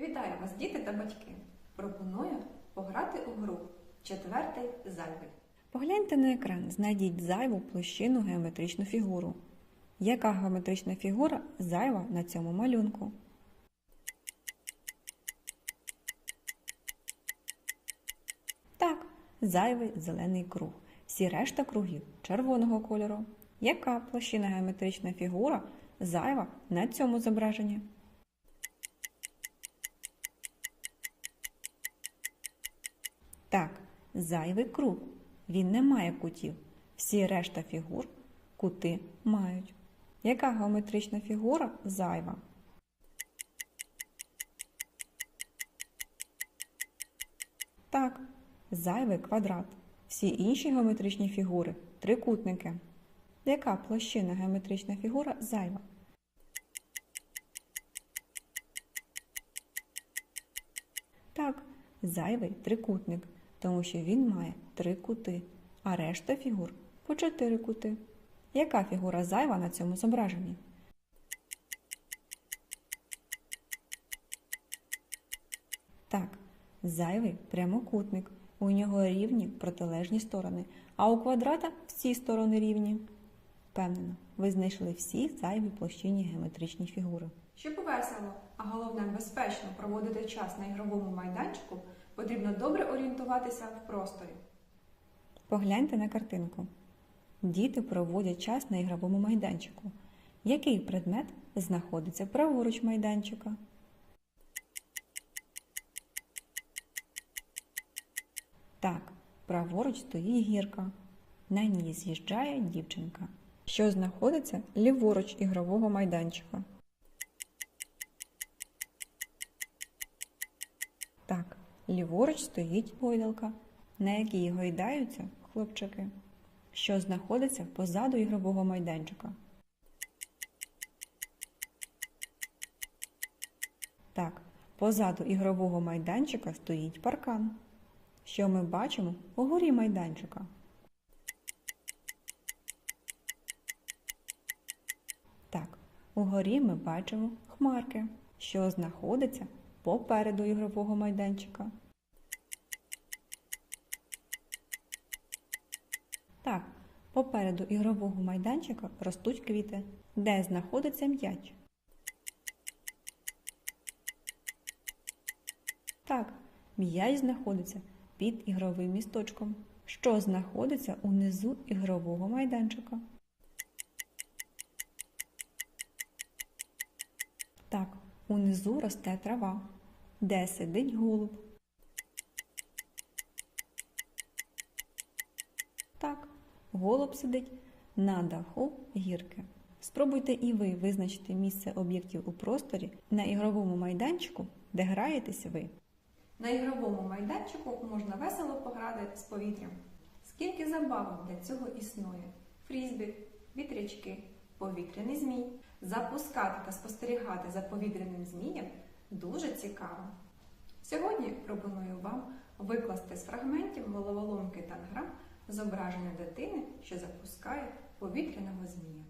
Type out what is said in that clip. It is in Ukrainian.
Вітаю вас, діти та батьки! Пропоную пограти у гру четвертий зайвий. Погляньте на екран, знайдіть зайву площину геометричну фігуру. Яка геометрична фігура зайва на цьому малюнку? Так, зайвий зелений круг. Всі решта кругів червоного кольору. Яка площина геометрична фігура зайва на цьому зображенні? Зайвий круг. Він не має кутів. Всі решта фігур кути мають. Яка геометрична фігура зайва? Так, зайвий квадрат. Всі інші геометричні фігури трикутники. Яка площина геометрична фігура зайва? Так, зайвий трикутник, тому що він має три кути, а решта фігур по чотири кути. Яка фігура зайва на цьому зображенні? Так, зайвий прямокутник. У нього рівні протилежні сторони, а у квадрата всі сторони рівні. Впевнено, ви знайшли всі зайві площинні геометричні фігури. Щоб весело, а головне безпечно проводити час на ігровому майданчику, потрібно добре орієнтуватися в просторі. Погляньте на картинку. Діти проводять час на ігровому майданчику. Який предмет знаходиться праворуч майданчика? Так, праворуч стоїть гірка. На ній з'їжджає дівчинка, що знаходиться ліворуч ігрового майданчика. Так, ліворуч стоїть гойдалка, на якій гойдаються хлопчики, що знаходиться позаду ігрового майданчика. Так, позаду ігрового майданчика стоїть паркан, що ми бачимо угорі майданчика. Так, угорі ми бачимо хмарки, що знаходиться попереду ігрового майданчика. Так, попереду ігрового майданчика ростуть квіти, де знаходиться м'яч. Так, м'яч знаходиться під ігровим місточком, що знаходиться унизу ігрового майданчика. Так, унизу росте трава, де сидить голуб. Так, голуб сидить на даху гірки. Спробуйте і ви визначити місце об'єктів у просторі на ігровому майданчику, де граєтесь ви. На ігровому майданчику можна весело пограти з повітрям. Скільки забавок для цього існує: фрізбі, вітрячки, повітряний змій. Запускати та спостерігати за повітряним змієм дуже цікаво. Сьогодні пропоную вам викласти з фрагментів головоломки танграм зображення дитини, що запускає повітряного змія.